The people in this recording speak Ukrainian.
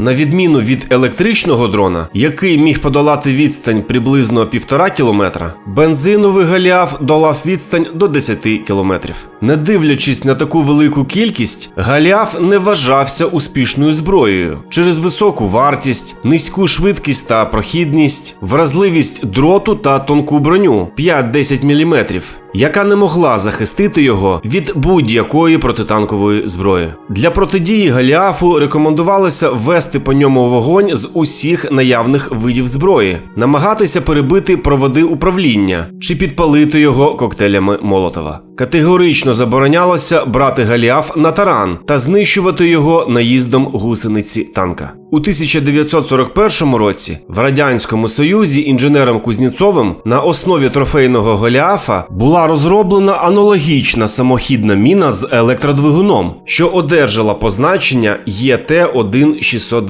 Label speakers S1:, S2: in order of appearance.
S1: На відміну від електричного дрона, який міг подолати відстань приблизно півтора кілометра, бензиновий Голіаф долав відстань до 10 кілометрів. Не дивлячись на таку велику кількість, Голіаф не вважався успішною зброєю через високу вартість, низьку швидкість та прохідність, вразливість дроту та тонку броню 5-10 мм, яка не могла захистити його від будь-якої протитанкової зброї. Для протидії Галіафу рекомендувалося вести по ньому вогонь з усіх наявних видів зброї, намагатися перебити проводи управління чи підпалити його коктейлями Молотова. Категорично заборонялося брати Голіаф на таран та знищувати його наїздом гусениці танка. У 1941 році в радянському союзі інженером Кузнєцовим на основі трофейного Голіафа була розроблена аналогічна самохідна міна з електродвигуном, що одержала позначення ЕТ-1620.